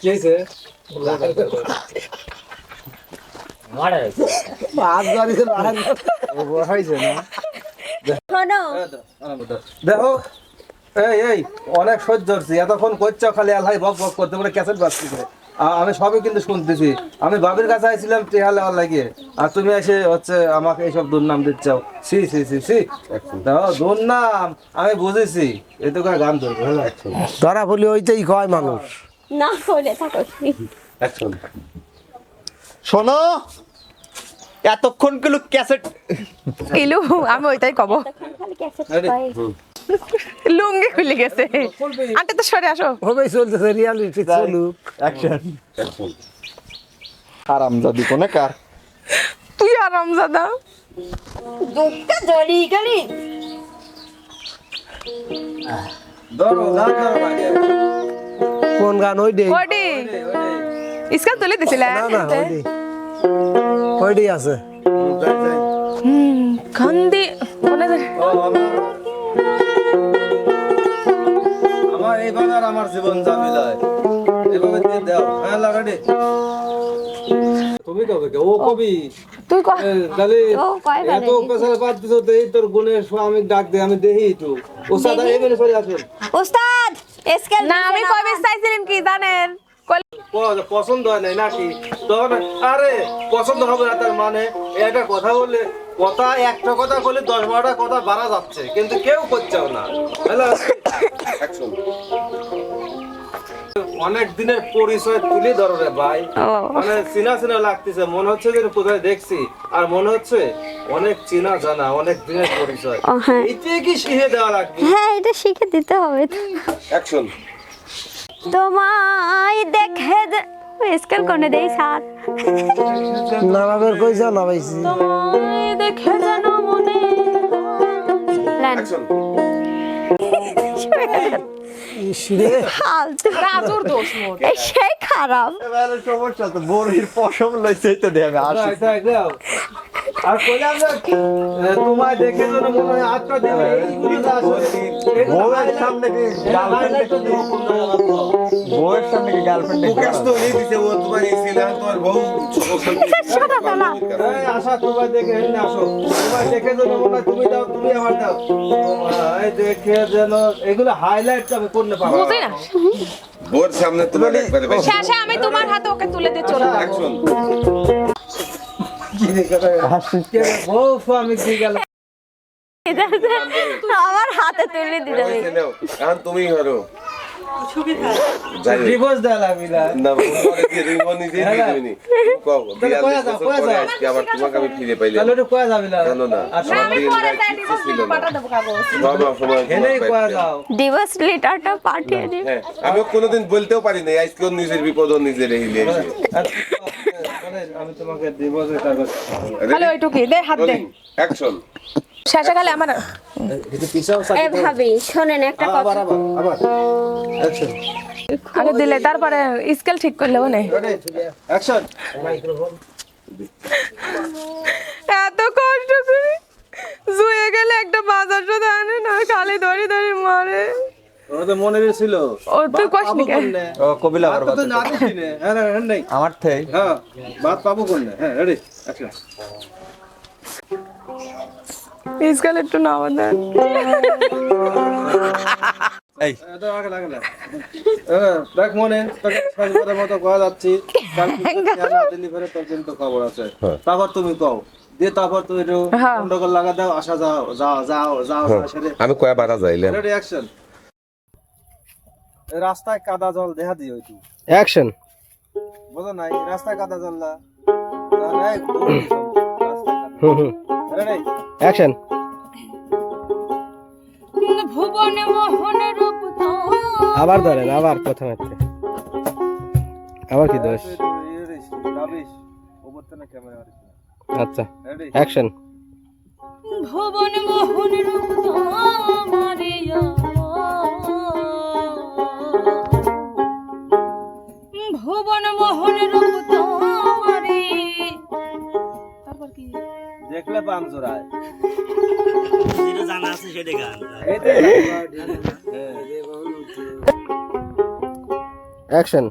কি হয়েছে মাছ ধরেছে মাছ হয়েছে না শোনো। দেখো এই এই অনেক সহ্য হচ্ছে এতক্ষণ করছ খালি আল্লাহ বক বক করতে পারে ক্যাসেট আমি সবই কিন্তু শুনতেছি। আমি বাবির কাছে আইছিলাম টেহা লেওয়ার লাগিয়ে। আর তুমি এসে হচ্ছে আমাকে এইসব দুর্নাম দিচ্ছাও সি সি সি সি দেখো দুর্নাম আমি বুঝেছি। এই তো করে গান ধরবো ধরা বলি ওইটাই কয় মানুষ? না করে থাকো শোনো এতক্ষণগুলো ক্যাসেট ইলু আমি ওইটাই কব লুঙ্গি খুলে গেছে আন্টি তো সরে আসো হবেই চলতেছে রিয়ালিটি চলুক অ্যাকশন আরাম যদি কোনে কার তুই আরাম দাদা দুঃখটা জড়ি গেলি ধরো ধরো। কোন গান ওইডি ওডি ইসকাল তুলে দিছিলে? না না ওইডি আছে। হুম খন্দি কোনে আমার- আমার এইভাবে আর আমার জীবন যাবে লয় এইভাবে দিয়ে দাও। হ্যাঁ লাগাডি তুমি কবে ও কবি। তুই কহ তাহলে ও কয় বারে? এত পেশাল বাদ দিছ তো এই তোর গুণের স্বামী ডাক দে আমি দেখি একটু। ও সাদা এমনি চলে আসুন। উস্তাদ স্কেল না আমি চাইছিলাম কি জানেন? পছন্দ হয় নাই নাকি? তখন আরে পছন্দ হবে না তার মানে একটা কথা বললে কথা একটা কথা বলে দশ বারোটা কথা বাড়া যাচ্ছে কিন্তু কেউ করছেও না। হ্যালো? অনেক দিনের পরিচয় তুলে ধরো রে ভাই। মানে চিনা চিনা লাগতেছে মনে হচ্ছে যে কোথায় দেখছি আর মনে হচ্ছে অনেক চিনা জানা অনেক দিনের পরিচয়। হ্যাঁ। এতে কি শিখে দেওয়া লাগবে? হ্যাঁ এটা শিখে দিতে হবে তো। অ্যাকশন তোমায় দেখে স্কেল কোনে দেই স্যার নামাবের কই যাও তোমায় দেখে মনে সেই খারাপ। সমস্যা তো বড়ির পশম লইছে তো দেবে আসি। আর কইলাম তোমায় দেখে যেন মনে হয় দেবে এইগুলো যা আছে, এগুলো বউয়ের সামনে কি গার্লফ্রেন্ড তো দেবো কোন জায়গায় রাখব। বউয়ের সামনে কি গার্লফ্রেন্ড এই, আসা, তোমায় দেখে এমনি আসো। তোমায় দেখে যেন মনে হয় তুমি দাও, তুমি আমার দাও। তোমায় দেখে যেন, এগুলো তো আমি করতে পারব। বুঝি না বোর সামনে তোমার একবারে আমি তোমার হাতে ওকে তুলে দিয়ে চলে যাব আমার হাতে তুলে দিতে এখন তুমি দেওয়া লাগবে না। আবার তোমাকে আমি ফিরে তাহলে ওটা কয়া যাবে না। জানো না ডিভোর্স লেটারটা পাঠিয়ে কোনোদিন বলতেও পারি না আজকে নিজের বিপদ ও নিজে রেহিলে আর বলে, আমি তোমাকে কাগজ দে হাত দে। অ্যাকশন শেষে আমার এ ভাবি শোনেন একটা কথা। আবার আবার। আবার অ্যাকশন আগে দিলে তারপরে স্কেল ঠিক করলে মনে অ্যাকশন কষ্ট করে জুয়ে গেলে একটা বাজার সাথে আনে না খালি ধরে ধরে মারে ওরা তো মনে ছিল ও তুই কষ্ট কে? ও কবিলা আর তো না দিছি নে হ্যাঁ হ্যাঁ নাই। আমার হ্যাঁ পাবো হ্যাঁ রেডি একটু দেন এই। হ্যাঁ দেখ মনে তোকে মতো কয়া যাচ্ছি। ডেলিভারি তোর কিন্তু খবর আছে। তারপর তুমি কও। দিয়ে তারপর তুমি একটু হ্যাঁ। গন্ডগোল লাগা দাও আসা যাও যাও যাও যাও সেরে আমি কয়া বাড়া যাইলাম রাস্তায় কাদা জল দেখা দিও তুই অ্যাকশন বোঝো নাই রাস্তায় কাদা জল না। হুম হুম। রেডি অ্যাকশন ভুবনে মোহন রূপ আবার ধরেন আবার প্রথমে আবার কি দোষ? দাবিস ওপর না ক্যামেরা আচ্ছা। অ্যাকশন ভুবন মোহন রূপ তোমারে দেখলে জোড়ায় জানা আছে সেটা গান। অ্যাকশন